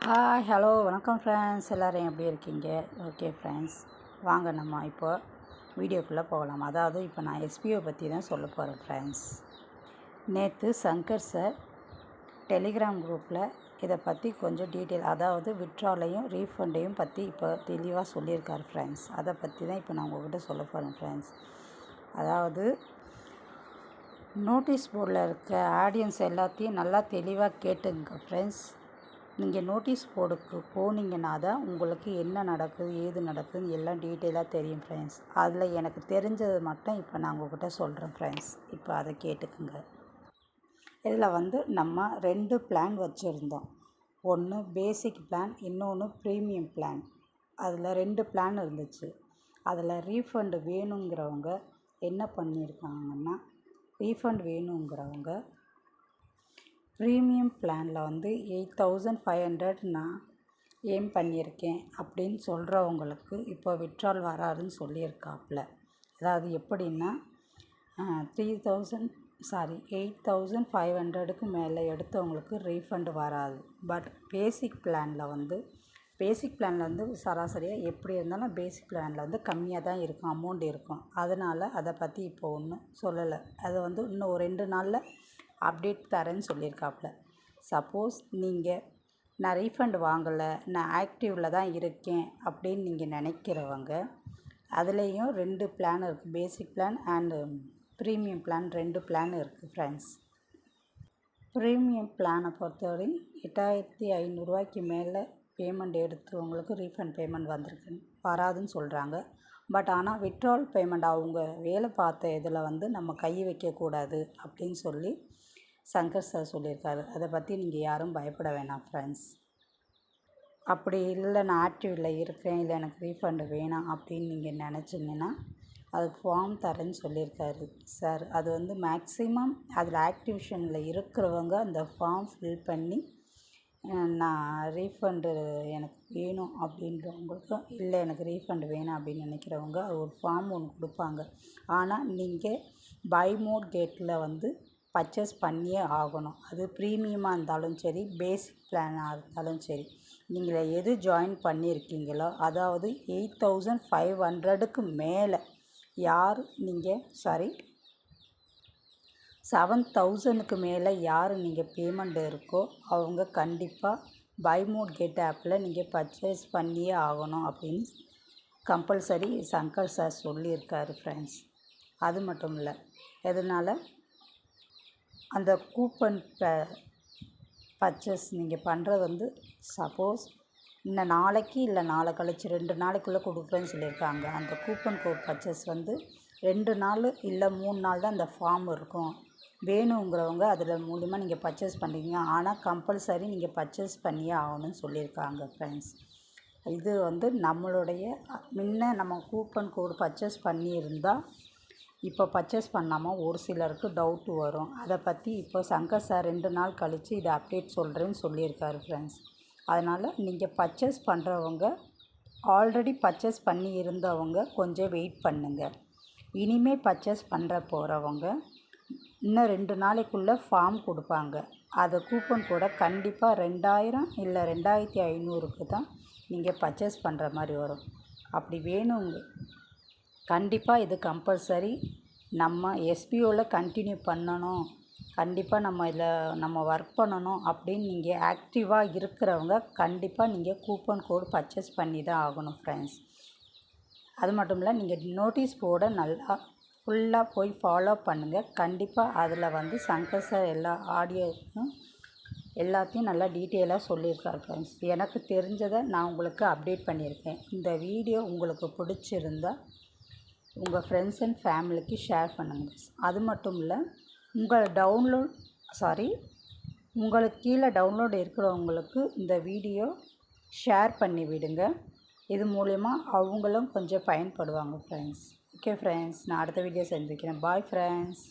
Hi hello வணக்கம் friends எல்லோரும் எப்படி இருக்கீங்க? ஓகே ஃப்ரெண்ட்ஸ் வாங்க நம்ம இப்போ வீடியோக்குள்ளே போகலாம். அதாவது இப்போ நான் எஸ்பிஓ பற்றி தான் சொல்ல போகிறேன் ஃப்ரெண்ட்ஸ் நேற்று சங்கர் சார் டெலிகிராம் குரூப்பில் இதை பற்றி கொஞ்சம் டீட்டெயில் அதாவது விட்ராலையும் ரீஃபண்டையும் பற்றி இப்போ தெளிவாக சொல்லியிருக்காரு ஃப்ரெண்ட்ஸ் அதை பற்றி தான் இப்போ நான் உங்கள்கிட்ட சொல்ல போகிறேன் ஃப்ரெண்ட்ஸ் அதாவது நோட்டீஸ் போர்டில் இருக்க ஆடியன்ஸ் எல்லாத்தையும் நல்லா தெளிவாக கேட்டுங்க ஃப்ரெண்ட்ஸ் நீங்கள் நோட்டீஸ் போர்டுக்கு போனீங்கன்னா தான் உங்களுக்கு என்ன நடக்குது ஏது நடக்குதுன்னு எல்லாம் டீட்டெயிலாக தெரியும் ஃப்ரெண்ட்ஸ் அதில் எனக்கு தெரிஞ்சது மட்டும் இப்போ நான் உங்கள்கிட்ட சொல்கிறேன் ஃப்ரெண்ட்ஸ் இப்போ அதை கேட்டுக்குங்க. இதில் வந்து நம்ம ரெண்டு பிளான் வச்சுருந்தோம். ஒன்று பேசிக் பிளான் இன்னொன்று ப்ரீமியம் பிளான் அதில் ரெண்டு பிளான் இருந்துச்சு. அதில் ரீஃபண்டு வேணுங்கிறவங்க என்ன பண்ணியிருக்காங்கன்னா ரீஃபண்ட் வேணுங்கிறவங்க ப்ரீமியம் பிளானில் வந்து எயிட் தௌசண்ட் ஃபைவ் ஹண்ட்ரட் நான் ஏம் பண்ணியிருக்கேன் அப்படின்னு சொல்கிறவங்களுக்கு இப்போ விட்ரால் வராதுன்னு சொல்லியிருக்காப்புல. அதாவது எப்படின்னா three thousand sorry eight thousand five ஹண்ட்ரடுக்கு மேலே எடுத்தவங்களுக்கு ரீஃபண்டு வராது. பட் பேசிக் பிளானில் வந்து பேசிக் பிளானில் வந்து சராசரியாக எப்படி இருந்தாலும் பேசிக் பிளானில் வந்து கம்மியாக தான் இருக்கும் அமௌண்ட் இருக்கும். அதனால் அதை பற்றி இப்போ ஒன்றும் சொல்லலை. அது வந்து இன்னும் ஒரு ரெண்டு நாளில் அப்டேட் தரேன்னு சொல்லியிருக்காப்புல சப்போஸ் நீங்கள் நான் ரீஃபண்ட் வாங்கலை நான் ஆக்டிவில் தான் இருக்கேன் அப்படின்னு நீங்கள் நினைக்கிறவங்க அதுலேயும் ரெண்டு பிளான் இருக்குது basic plan and premium plan ரெண்டு பிளான் இருக்குது ஃப்ரெண்ட்ஸ். ப்ரீமியம் பிளானை பொறுத்தவரை எட்டாயிரத்தி ஐநூறுரூவாய்க்கு மேலே பேமெண்ட் எடுத்தவங்களுக்கு ரீஃபண்ட் பேமெண்ட் வந்திருக்கு வராதுன்னு சொல்கிறாங்க பட் ஆனால் விட்ரால் பேமெண்ட் அவங்க வேலை பார்த்த இதில் வந்து நம்ம கை வைக்கக்கூடாது அப்படின்னு சொல்லி சங்கர் சார் சொல்லியிருக்காரு. அதை பற்றி நீங்கள் யாரும் பயப்பட வேணாம் ஃப்ரெண்ட்ஸ் அப்படி இல்லை நான் ஆக்டிவில் இருக்கிறேன் இல்லை எனக்கு ரீஃபண்டு வேணாம் அப்படின்னு நீங்கள் நினச்சிங்கன்னா அதுக்கு ஃபார்ம் தரேன்னு சொல்லியிருக்காரு சார் அது வந்து மேக்ஸிமம் அதில் ஆக்டிவேஷனில் இருக்கிறவங்க அந்த ஃபார்ம் ஃபில் பண்ணி நான் ரீஃபண்டு எனக்கு வேணும் அப்படின்றவங்களுக்கும் இல்லை எனக்கு ரீஃபண்டு வேணாம் அப்படின்னு நினைக்கிறவங்க ஒரு ஃபார்ம் ஒன்று கொடுப்பாங்க. ஆனால் நீங்கள் பை மோட் கேட்டில் வந்து பர்ச்சேஸ் பண்ணியே ஆகணும். அது ப்ரீமியமாக இருந்தாலும் சரி பேசிக் பிளானாக இருந்தாலும் சரி. நீங்கள் எது ஜாயின் பண்ணியிருக்கீங்களோ அதாவது எயிட் தௌசண்ட் ஃபைவ் ஹண்ட்ரடுக்கு மேலே யார் நீங்கள் சாரி செவன் தௌசண்ட்க்கு மேலே யார் நீங்கள் பேமெண்ட் இருக்கோ அவங்க கண்டிப்பாக பை மோட் கெட் ஆப்பில் நீங்கள் பர்ச்சேஸ் பண்ணியே ஆகணும் அப்படின்னு கம்பல்சரி சங்கர் சார் சொல்லியிருக்காரு ஃப்ரெண்ட்ஸ் அது மட்டும் இல்லை எதனால்? அந்த கூப்பன் ப பர்ச்சேஸ் நீங்கள் பண்ணுறது வந்து சப்போஸ் இன்னும் நாளைக்கு இல்லை நாளை கழிச்சு ரெண்டு நாளைக்குள்ளே கொடுக்குறேன்னு சொல்லியிருக்காங்க. அந்த கூப்பன் கோட் பர்ச்சேஸ் வந்து ரெண்டு நாள் இல்லை மூணு நாள் தான் அந்த ஃபார்ம் இருக்கும். வேணுங்கிறவங்க அதில் மூலிமா நீங்கள் பர்ச்சேஸ் பண்ணுறீங்க ஆனால் கம்பல்சரி நீங்கள் பர்ச்சேஸ் பண்ணியே ஆகணும்னு சொல்லியிருக்காங்க ஃப்ரெண்ட்ஸ் இது வந்து நம்மளுடைய முன்ன நம்ம கூப்பன் கோடு பர்ச்சேஸ் பண்ணியிருந்தால் இப்போ பர்ச்சேஸ் பண்ணாமல் ஒரு சிலருக்கு டவுட்டு வரும். அதை பற்றி இப்போ சங்கர் சார் ரெண்டு நாள் கழித்து இதை அப்டேட் சொல்கிறேன்னு சொல்லியிருக்காரு ஃப்ரெண்ட்ஸ் அதனால் நீங்கள் பர்ச்சேஸ் பண்ணுறவங்க ஆல்ரெடி பர்ச்சேஸ் பண்ணி இருந்தவங்க கொஞ்சம் வெயிட் பண்ணுங்கள் இனிமேல் பர்ச்சேஸ் பண்ணுற போகிறவங்க இன்னும் ரெண்டு நாளைக்குள்ளே ஃபார்ம் கொடுப்பாங்க. அதை கூப்பன் கூட கண்டிப்பாக ரெண்டாயிரம் இல்லை ரெண்டாயிரத்தி ஐநூறுக்கு தான் நீங்கள் பர்ச்சேஸ் பண்ணுற மாதிரி வரும். அப்படி வேணுங்க. கண்டிப்பாக இது கம்பல்சரி நம்ம எஸ்பிஓவில் கண்டினியூ பண்ணணும். கண்டிப்பாக நம்ம இதில் நம்ம ஒர்க் பண்ணணும் அப்படின்னு நீங்கள் ஆக்டிவாக இருக்கிறவங்க கண்டிப்பாக நீங்கள் கூப்பன் கோடு பர்ச்சேஸ் பண்ணி தான் ஆகணும் ஃப்ரெண்ட்ஸ் அது மட்டும் இல்லை நீங்கள் நோட்டீஸ் போர்டை நல்லா ஃபுல்லாக போய் ஃபாலோ பண்ணுங்கள் கண்டிப்பாக அதில் வந்து சங்கர் சார் எல்லா ஆடியோக்கும் எல்லாத்தையும் நல்லா டீட்டெயிலாக சொல்லியிருக்காரு ஃப்ரெண்ட்ஸ் எனக்கு தெரிஞ்சதை நான் உங்களுக்கு அப்டேட் பண்ணியிருக்கேன். இந்த வீடியோ உங்களுக்கு பிடிச்சிருந்தா உங்கள் ஃப்ரெண்ட்ஸ் அண்ட் ஃபேமிலிக்கு ஷேர் பண்ணுங்கள் அது மட்டும் இல்லை உங்கள் டவுன்லோட் சாரி உங்களுக்கு கீழே டவுன்லோட் இருக்கிறவங்களுக்கு இந்த வீடியோ ஷேர் பண்ணி விடுங்க. இது மூலயமா அவங்களும் கொஞ்சம் பயன்படுவாங்க ஃப்ரெண்ட்ஸ் ஓகே ஃப்ரெண்ட்ஸ் நான் அடுத்த வீடியோ சந்திக்கிறேன். Bye friends